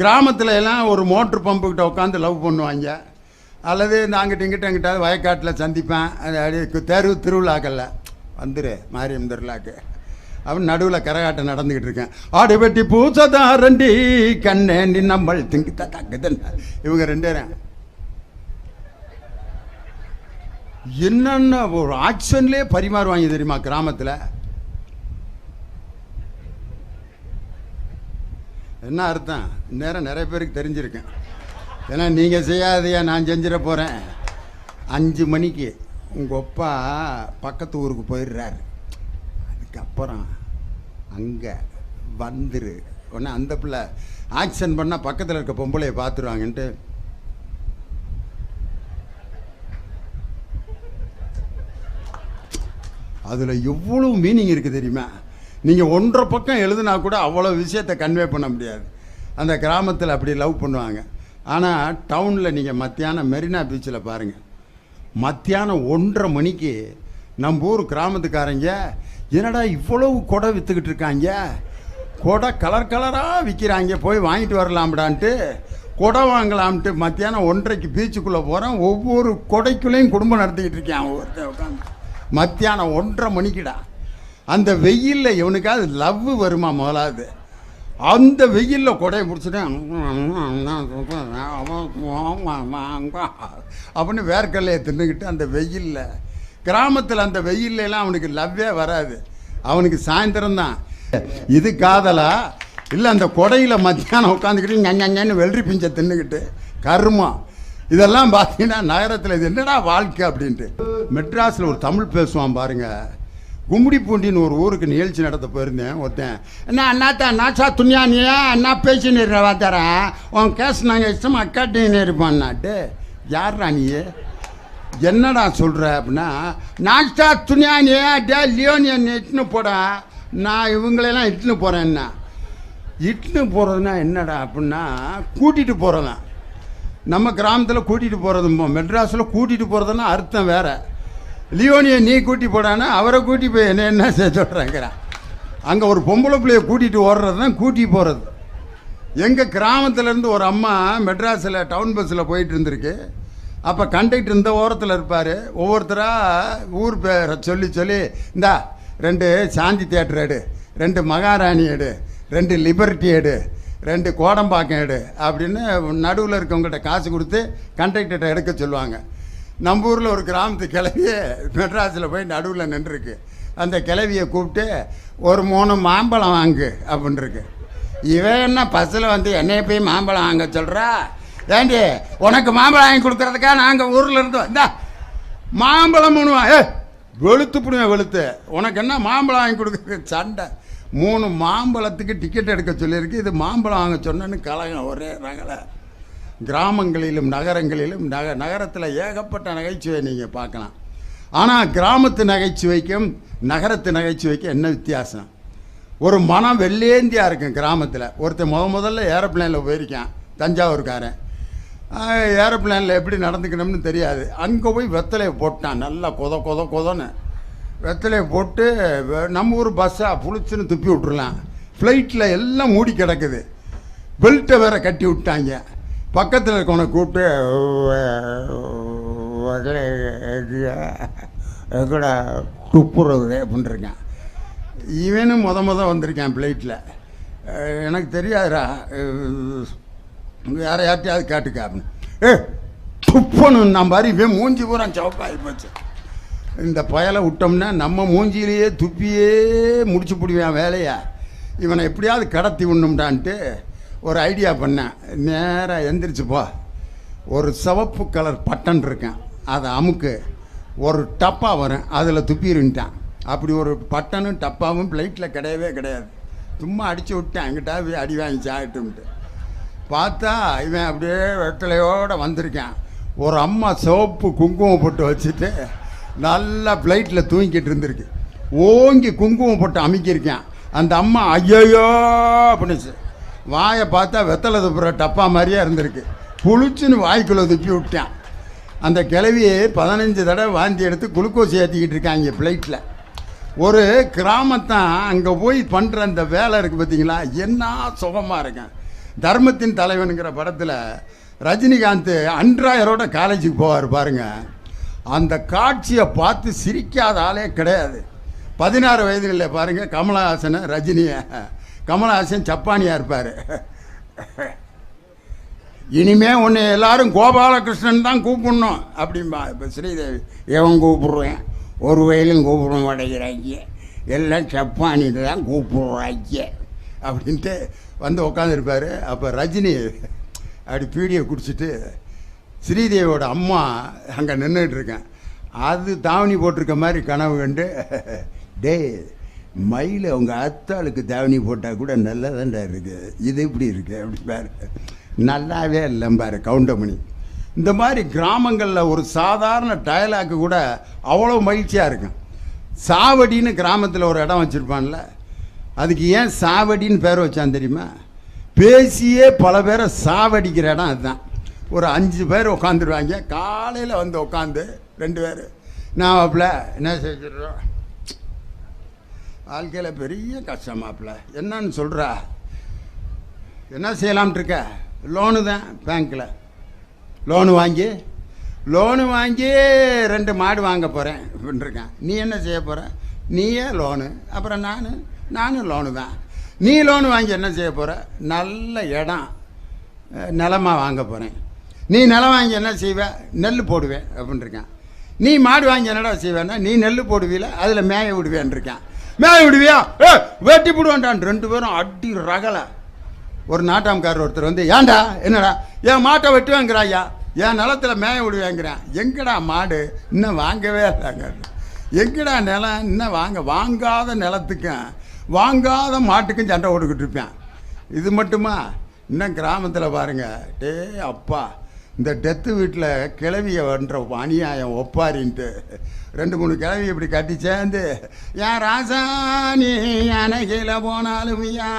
கிராமத்தில் எல்லாம் ஒரு மோட்ரு பம்புக்கிட்ட உட்காந்து லவ் பண்ணுவாங்க. அல்லது நாங்கிட்ட இங்கிட்ட எங்கிட்டாவது வயக்காட்டில் சந்திப்பேன். அது தெரு திருவிழாக்கல்ல வந்துரு மாரியம் திருவிழாக்கு. அப்படின்னு நடுவில் கரகாட்டம் நடந்துக்கிட்டு இருக்கேன். ஆடு வெட்டி பூசதாரண்டி கண்ணே நீ நம்மள் திங்கி தங்குதன். இவங்க ரெண்டு பேரும். என்னென்ன ஒரு ஆக்ஷன்லேயே பரிமாறுவாங்க தெரியுமா கிராமத்தில்? என்ன அர்த்தம்? இந்நேரம் நிறைய பேருக்கு தெரிஞ்சிருக்கேன் ஏன்னா நீங்கள் செய்யாதையா நான் செஞ்சிட போகிறேன் அஞ்சு மணிக்கு உங்கள் அப்பா பக்கத்து ஊருக்கு போயிடுறாரு. அதுக்கப்புறம் அங்கே வந்துரு. உடனே அந்த பிள்ளை ஆக்ஷன் பண்ணால் பக்கத்தில் இருக்க பொம்பளையை பார்த்துருவாங்கன்ட்டு அதில் எவ்வளோ மீனிங் இருக்குது தெரியுமா? நீங்கள் ஒன்றரை பக்கம் எழுதுனா கூட அவ்வளோ விஷயத்தை கன்வே பண்ண முடியாது. அந்த கிராமத்தில் அப்படி லவ் பண்ணுவாங்க. ஆனால் டவுனில் நீங்கள் மத்தியானம் மெரினா பீச்சில் பாருங்கள் மத்தியானம் ஒன்றரை மணிக்கு நம்ம ஊர் கிராமத்துக்காரங்க என்னடா இவ்வளவு கொடை விற்றுக்கிட்டு இருக்காங்க? கொடை கலர் கலராக விற்கிறாங்க போய் வாங்கிட்டு வரலாம்டான்ட்டு கொடை வாங்கலாம்ட்டு மத்தியானம் ஒன்றரைக்கு பீச்சுக்குள்ளே போகிறேன் ஒவ்வொரு கொடைக்குள்ளேயும் குடும்பம் நடத்திக்கிட்டு இருக்கேன். ஒருத்தன் உட்காந்து மத்தியானம் ஒன்றரை மணிக்குடா. அந்த வெயிலில் இவனுக்காவது லவ் வருமா முதலாவது? அந்த வெயிலில் கொடையை பிடிச்சிட்டேன் அப்படின்னு வேர்க்கல்லையை தின்னுக்கிட்டு அந்த வெயிலில். கிராமத்தில் அந்த வெயில்ல அவனுக்கு லவ்வே வராது. அவனுக்கு சாயந்தரம் தான். இது காதலா? இல்லை அந்த கொடையில் மத்தியானம் உட்காந்துக்கிட்டு ஞன்னு வெள்ளரி பிஞ்சை தின்னுக்கிட்டு கருமம் இதெல்லாம் பார்த்தீங்கன்னா நகரத்தில் இது என்னடா வாழ்க்கை அப்படின்ட்டு. மெட்ராஸில் ஒரு தமிழ் பேசுவான் பாருங்கள் கும்மிடிப்பூண்டின்னு ஒரு ஊருக்கு நிகழ்ச்சி நடத்த போயிருந்தேன் ஒருத்தன். என்ன அண்ணாத்தா நாச்சா துணியானியா? அண்ணா பேசின்னு வாத்தாரன் உன் கேஸ் நாங்கள் இஷ்டமா அக்காட்டின்னு இருப்பான்னாட்டு யார்ரா நீ? என்னடா சொல்கிற அப்படின்னா நாச்சா துணியானியா? டே லியோனியன் இட்டுன்னு போடா. நான் இவங்களெல்லாம் இட்டுன்னு போகிறேன்னா இட்டுன்னு போகிறதுனா என்னடா? அப்படின்னா கூட்டிகிட்டு போகிறதான் நம்ம கிராமத்தில் கூட்டிகிட்டு போகிறது மெட்ராஸில் கூட்டிகிட்டு போகிறதுன்னா அர்த்தம் வேறு. லியோனியை நீ கூட்டி போடான்னா அவரை கூட்டி போய் என்ன என்ன செய்ய சொல்கிறாங்கிறான் அங்கே ஒரு பொம்பளை பிள்ளைய கூட்டிகிட்டு ஓடுறது தான் கூட்டி போகிறது எங்கள் கிராமத்துலேருந்து ஒரு அம்மா மெட்ராஸில் டவுன் பஸ்ஸில் போயிட்டு இருந்திருக்கு. அப்போ கண்டக்டர் இந்த ஓரத்தில் இருப்பார். ஒவ்வொருத்தராக ஊர் பேரை சொல்லி சொல்லி இந்தா ரெண்டு சாந்தி தேட்டர் எடு ரெண்டு மகாராணி எடு ரெண்டு லிபர்ட்டி எடு ரெண்டு கோடம்பாக்கம் எடு அப்படின்னு நடுவில் இருக்கவங்கள்ட்ட காசு கொடுத்து கண்டக்டர்கிட்ட எடுக்க சொல்லுவாங்க. நம்ம ஊரில் ஒரு கிராமத்து கிளவி மெட்ராஸில் போய் நடுவில் நின்றுருக்கு. அந்த கிளவியை கூப்பிட்டு ஒரு மூணு மாம்பழம் வாங்கு அப்படின்ருக்கு. இவன் என்ன பஸ்ஸில் வந்து என்னைய போய் மாம்பழம் வாங்க சொல்கிறா ஏண்டி உனக்கு மாம்பழம் வாங்கி கொடுக்குறதுக்கா? நாங்கள் ஊரில் இருந்து வந்தா மாம்பழம் மூணு ஏ வெளுத்து பிடுவேன் வெளுத்து. உனக்கு என்ன மாம்பழம் வாங்கி கொடுக்குறது? சண்டை. மூணு மாம்பழத்துக்கு டிக்கெட் எடுக்க சொல்லியிருக்கு. இது மாம்பழம் வாங்க சொன்னேன்னு கலகம் ஒரே ரகலை. கிராமங்களிலும் நகரங்களிலும் நக நகரத்தில் ஏகப்பட்ட நகைச்சுவை நீங்கள் பார்க்கலாம். ஆனால் கிராமத்து நகைச்சுவைக்கும் நகரத்து நகைச்சுவைக்கும் என்ன வித்தியாசம்? ஒரு மனம் வெள்ளேந்தியாக இருக்கும் கிராமத்தில். ஒருத்தன் முத முதல்ல ஏரோப்ளேனில் போயிருக்கான் தஞ்சாவூர்காரன். ஏரோப்ளேனில் எப்படி நடந்துக்கணும்னு தெரியாது. அங்கே போய் வெத்தலையை போட்டான் நல்லா கொத கொத கொதன்னு. வெத்தலையை போட்டு நம்ம ஊர் பஸ்ஸாக புளிச்சுன்னு துப்பி விட்ருலாம் ஃப்ளைட்டில் எல்லாம் மூடி கிடக்குது. பெல்ட்டை வேற கட்டி விட்டாங்க. பக்கத்தில் இருக்கவனை கூப்பிட்டு எங்கடா துப்புறது அப்படின்ட்டுருக்கான் இவனும் மொத மொதல் வந்திருக்கேன் ஃப்ளைட்டில் எனக்கு தெரியாதுடா வேற யார்ட்டையாவது கேட்டுக்க அப்படின்னு. ஏ துப்பணும் நான் பாரு இவன் மூஞ்சி பூரா சவப்பாகி போச்சு. இந்த பயலை விட்டோம்னா நம்ம மூஞ்சியிலேயே துப்பியே முடிச்சு பிடிவேன் வேலையை. இவனை எப்படியாவது கடத்தி விடணும்டான்ட்டு ஒரு ஐடியா பண்ணேன். நேராக எந்திரிச்சு போ. ஒரு சிவப்பு கலர் பட்டன் இருக்கேன். அதை அமுக்கு. ஒரு டப்பா வரும். அதில் துப்பிருந்துட்டான் அப்படி ஒரு பட்டனும் டப்பாவும் ஃப்ளைட்டில் கிடையவே கிடையாது. சும்மா அடித்து விட்டேன். எங்கிட்ட போய் அடி வாங்கி சாகட்டும்ட்டு பார்த்தா இவன் அப்படியே வெட்டலையோடு வந்திருக்கான். ஒரு அம்மா சிவப்பு குங்குமம் போட்டு வச்சுட்டு நல்லா ஃப்ளைட்டில் தூங்கிட்டு இருந்திருக்கு. ஓங்கி குங்குமம் போட்டு அமைக்கியிருக்கேன். அந்த அம்மா ஐயோ அப்படின்னுச்சு. வாயை பார்த்தா வெத்தலை துப்புற டப்பா மாதிரியே இருந்திருக்கு. புளிச்சுன்னு வாய்க்குள்ளே துப்பி விட்டேன். அந்த கிளவி பதினஞ்சு தடவை வாந்தி எடுத்து குளுக்கோஸ் ஏற்றிக்கிட்டு இருக்காங்க ஃப்ளைட்டில் ஒரு கிராமத்தான் அங்கே போய் பண்ணுற அந்த வேலை இருக்குது பார்த்தீங்களா என்ன சுகமாக இருக்கேன் தர்மத்தின் தலைவனுங்கிற படத்தில் ரஜினிகாந்த் அன்றாயரோட காலேஜுக்கு போவார் பாருங்கள் அந்த காட்சியை பார்த்து சிரிக்காத ஆளே கிடையாது. பதினாறு வயதுகளில் பாருங்கள் கமலஹாசனை ரஜினியை. கமலஹாசன் ஜப்பானியாக இருப்பார். இனிமே உன்னை எல்லாரும் கோபாலகிருஷ்ணன் தான் கூப்பிடணும் அப்படிம்பா. இப்போ ஸ்ரீதேவி எவன் கூப்பிடுவேன் ஒரு வயலும் கூப்பிட மாட்டேங்கிறாங்க எல்லாம் சப்பானிட்டு தான் கூப்பிடுறாங்க அப்படின்ட்டு வந்து உட்காந்துருப்பார் அப்போ ரஜினி அப்படி பீடியை குடிச்சிட்டு ஸ்ரீதேவியோட அம்மா அங்கே நின்றுட்டு இருக்கேன். அது தாவணி போட்டிருக்க மாதிரி கனவு கண்டு டேய் மயில் அவங்க அத்தாளுக்கு தாவணி போட்டால் கூட நல்லதாண்டா இருக்குது இது இப்படி இருக்குது அப்படி பாரு. நல்லாவே இல்லைம்பாரு கவுண்டமணி. இந்த மாதிரி கிராமங்களில் ஒரு சாதாரண டயலாக்கு கூட அவ்வளோ மகிழ்ச்சியாக இருக்கும். சாவடின்னு கிராமத்தில் ஒரு இடம் வச்சுருப்பான்ல. அதுக்கு ஏன் சாவடின்னு பேர் வச்சான் தெரியுமா? பேசியே பல பேரை சாவடிக்கிற இடம் அதுதான். ஒரு அஞ்சு பேர் உட்காந்துருவாங்க. காலையில் வந்து உட்காந்து ரெண்டு பேர். நான் அப்பல என்ன செஞ்சிடுறோம் வாழ்க்கையில் பெரிய கஷ்டம் மாப்பிள்ள. என்னன்னு சொல்கிறா என்ன செய்யலாம்னு இருக்க? லோனு தான் பேங்க்கில் லோனு வாங்கி லோனு வாங்கி ரெண்டு மாடு வாங்க போகிறேன் அப்படின்ட்டுருக்கேன் நீ என்ன செய்ய போகிற நீயே லோனு அப்புறம் நான் நானும் லோனு தான். நீ லோனு வாங்கி என்ன செய்ய போகிற நல்ல இடம் நிலமாக வாங்க போகிறேன் நீ நிலம் வாங்கி என்ன செய்வ? நெல் போடுவேன் அப்படின்ட்டுருக்கேன் நீ மாடு வாங்கி என்னடா செய்வேன்னா நீ நெல் போடுவீல அதில் மேய விடுவேன்ருக்கேன் மேய விடுவியா? ஏ வெட்டி போடுவான்டான். ரெண்டு பேரும் அடி ரகலை. ஒரு நாட்டாம்காரர் ஒருத்தர் வந்து ஏன்டா? என்னடா? என் மாட்டை வெட்டுவேங்கிறாயா என் நிலத்துல மேய விடுவேங்கிறேன். எங்கடா மாடு? இன்னும் வாங்கவே இல்லைங்க. எங்கடா நிலம்? இன்னும் வாங்க. வாங்காத நிலத்துக்கும் வாங்காத மாட்டுக்கும் சண்டை ஓடுக்கிட்டு இருப்பேன். இது மட்டுமா? இன்னும் கிராமத்தில் பாருங்க. டே அப்பா. இந்த டெத்து வீட்டில் கிளவிய வன்ற அநியாயம் ஒப்பாரின்ட்டு. ரெண்டு மூணு கிளவி இப்படி கட்டி சேர்ந்து என் ராசாணி அணைகில போனாலும் யா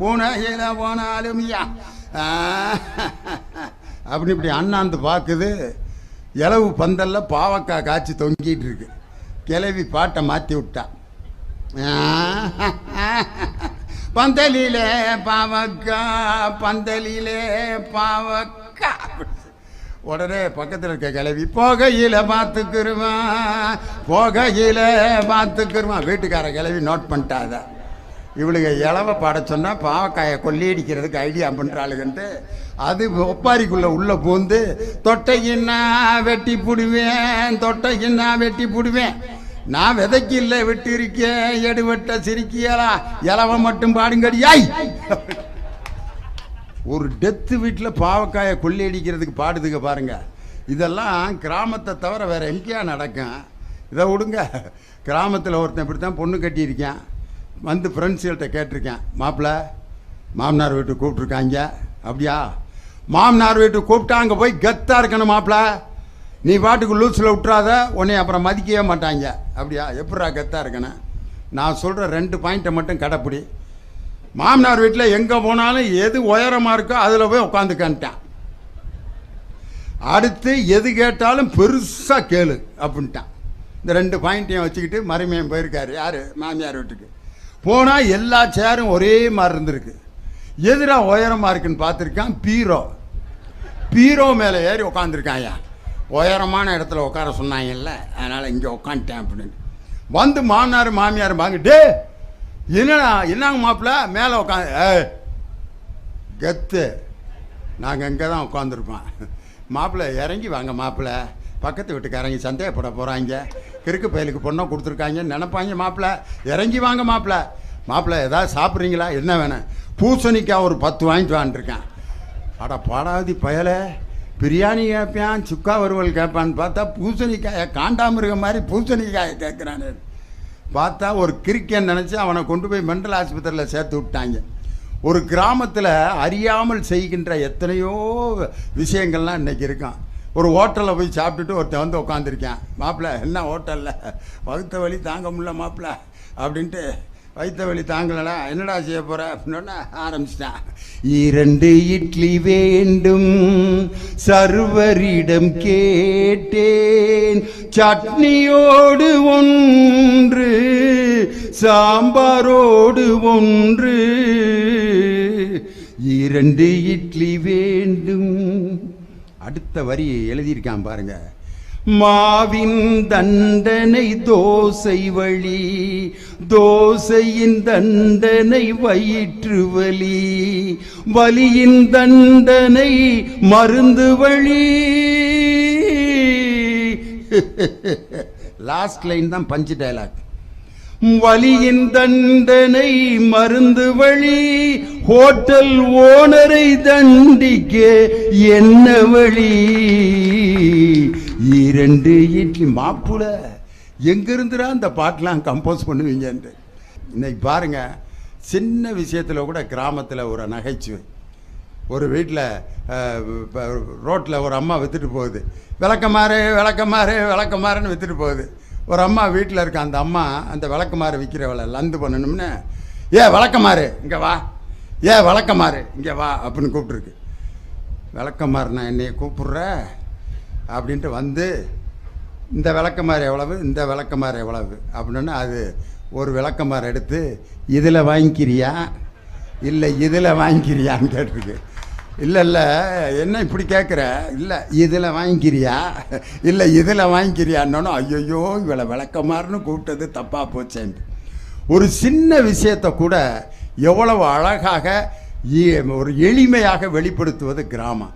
புனகில போனாலும் யா. அப்படின்னு அப்படி இப்படி அண்ணாந்து பார்க்குது இலவு பந்தல்ல பாவக்காய் காய்ச்சி தொங்கிட்டு இருக்கு. கிளவி பாட்டை மாற்றி விட்டா. பந்தலிலே பாவக்கா பந்தலிலே பாவக்கா. உடனே பக்கத்தில் இருக்க கிளவி போகையில் பார்த்துக்கிருவான் போகையில் பார்த்துக்கிருவான் வீட்டுக்கார கிளவி நோட் பண்ணிட்டாத. இவளுங்க இளவ பாட சொன்னால் பாவக்காயை கொள்ளையடிக்கிறதுக்கு ஐடியா பண்ணுறாளுகன்ட்டு அது ஒப்பாரிக்குள்ளே உள்ளே பூந்து தொட்டைக்குன்னா வெட்டி புடுவேன் தொட்டைக்குன்னா வெட்டி புடுவேன். நான் விதைக்கு இல்லை விட்டு இருக்கேன் எடுவட்ட சிரிக்கியலா இலவ மட்டும் பாடுங்கடியாய் ஒரு டெத்து வீட்டில் பாவக்காயை கொள்ளையடிக்கிறதுக்கு பாடுதுங்க பாருங்க. இதெல்லாம் கிராமத்தை தவிர வேறு எங்கேயா நடக்கும். இதை விடுங்க. கிராமத்தில் ஒருத்தன் இப்படி தான் பொண்ணு கட்டியிருக்கேன். வந்து ஃப்ரெண்ட்ஸுகள்கிட்ட கேட்டிருக்கேன். மாப்பிள்ள மாமனார் வீட்டுக்கு கூப்பிட்ருக்காங்க அப்படியா? மாமனார் வீட்டுக்கு கூப்பிட்டா அங்கே போய் கெத்தாக இருக்கணும் மாப்பிள்ள. நீ பாட்டுக்கு லூஸில் விட்றாத உன்னை அப்புறம் மதிக்கவே மாட்டாங்க. அப்படியா? எப்படா கெத்தாக இருக்கணும்? நான் சொல்கிற ரெண்டு பாயிண்ட்டை மட்டும் கடைப்பிடி. மாமனார் வீட்டில் எங்கே போனாலும் எது உயரமாக இருக்கோ அதில் போய் உட்காந்துக்கான்ட்டான் அடுத்து எது கேட்டாலும் பெருசாக கேளு அப்படின்ட்டான். இந்த ரெண்டு பாயிண்ட்டையும் வச்சுக்கிட்டு மறுமையன் போயிருக்காரு. யார்? மாமியார் வீட்டுக்கு. போனால் எல்லா சேரும் ஒரே மாதிரி இருந்திருக்கு. எதிராக உயரமாக இருக்குன்னு பார்த்துருக்கான்? பீரோ. பீரோ மேலே ஏறி உட்காந்துருக்காயா உயரமான இடத்துல உட்கார சொன்னாங்கல்ல. அதனால் இங்கே உட்காந்துட்டேன் அப்படின்னு. வந்து மாமனார் மாமியார் வாங்க. டே என்னடா என்னங்க மாப்பிள்ள மேலே உட்காந்து ஏ கெத்து. நாங்கள் இங்கே தான் உட்காந்துருப்போம் மாப்பிள்ளை இறங்கி வாங்க மாப்பிள்ளை பக்கத்து வீட்டுக்காரங்க சந்தேகப்பட போகிறாங்க கிறுக்கு பயலுக்கு பொண்ணை கொடுத்துருக்காங்கன்னு நினப்பாங்க மாப்பிள்ளை இறங்கி வாங்க மாப்பிள்ளை மாப்பிள்ளை ஏதாவது சாப்பிட்றீங்களா? என்ன வேணும்? பூசணிக்காய் ஒரு பத்து வாங்கிட்டு வான்ட்டுருக்கேன் அட பாடாதி பயலை. பிரியாணி கேட்பான் சுக்கா வறுவல் கேட்பான்னு பார்த்தா பூசணிக்காயை காண்டாமிருக மாதிரி பூசணிக்காயை கேட்குறானு. பார்த்தா ஒரு கிரிக்கன் நினச்சி அவனை கொண்டு போய் மெண்டல் ஆஸ்பத்திரியில் சேர்த்து விட்டாங்க. ஒரு கிராமத்தில் அறியாமல் செய்கின்ற எத்தனையோ விஷயங்கள்லாம் இன்னைக்கு இருக்கான். ஒரு ஹோட்டலில் போய் சாப்பிட்டுட்டு ஒருத்தன் வந்து உட்காந்துருக்கேன் மாப்பிள்ள என்ன ஹோட்டலில்? வகுத்த வழி தாங்க முடியல மாப்பிள்ள அப்படின்ட்டு வயிற்ற வழி தாங்கலடா. என்னடா செய்ய போற? அப்படின்னா ஆரம்பிச்சிட்டான் இரண்டு இட்லி வேண்டும் சர்வரிடம் கேட்டேன். சட்னியோடு ஒன்று சாம்பாரோடு ஒன்று. இரண்டு இட்லி வேண்டும். அடுத்த வரி எழுதியிருக்கான் பாருங்கள் மாவின் தண்டனை தோசை வழி தோசையின் தண்டனை வயிற்று வலி வலியின் தண்டனை மருந்து வழி. லாஸ்ட் லைன் தான் பஞ்சு டைலாக் வலியின் தண்டனை மருந்து வழி ஹோட்டல் ஓனரை தண்டிக்க என்ன வழி? இரண்டு இட்லி மாப்புல எங்கிருந்துடா அந்த பாட்டெலாம் கம்போஸ் பண்ணுவீங்கன்ட்டு. இன்னைக்கு பாருங்க சின்ன விஷயத்தில் கூட கிராமத்தில் ஒரு நகைச்சுவை. ஒரு வீட்டில் ரோட்டில் ஒரு அம்மா விற்றுட்டு போகுது. விளக்கமாறு விளக்கமாறு விளக்கமாறுன்னு விற்றுட்டு போகுது. ஒரு அம்மா வீட்டில் இருக்க அந்த அம்மா அந்த விளக்கமாறு விற்கிறவளை லந்து பண்ணணும்னு ஏ விளக்கமாறு இங்கே வா. ஏ விளக்கமாறு இங்கே வா அப்படின்னு கூப்பிட்ருக்கு விளக்கமாறு நான் என்னைய கூப்பிட்ற? அப்படின்ட்டு வந்து இந்த விளக்கமாறு எவ்வளவு? இந்த விளக்கமாறு எவ்வளவு? அப்படின்னா அது ஒரு விளக்கமாறு எடுத்து இதில் வாங்கிக்கிறியா? இல்லை இதில் வாங்கிக்கிறியான்னு கேட்டிருக்கு. இல்லை இல்லை என்ன இப்படி கேட்குற இல்லை இதில் வாங்கிக்கிறியா? இல்லை இதில் வாங்கிக்கிறியான்னு? ஐயோ இவளை விளக்கமாறுன்னு கூப்பிட்டது தப்பாக போச்சேன்ட்டு. ஒரு சின்ன விஷயத்தை கூட எவ்வளவு அழகாக ஒரு எளிமையாக வெளிப்படுத்துவது கிராமம்.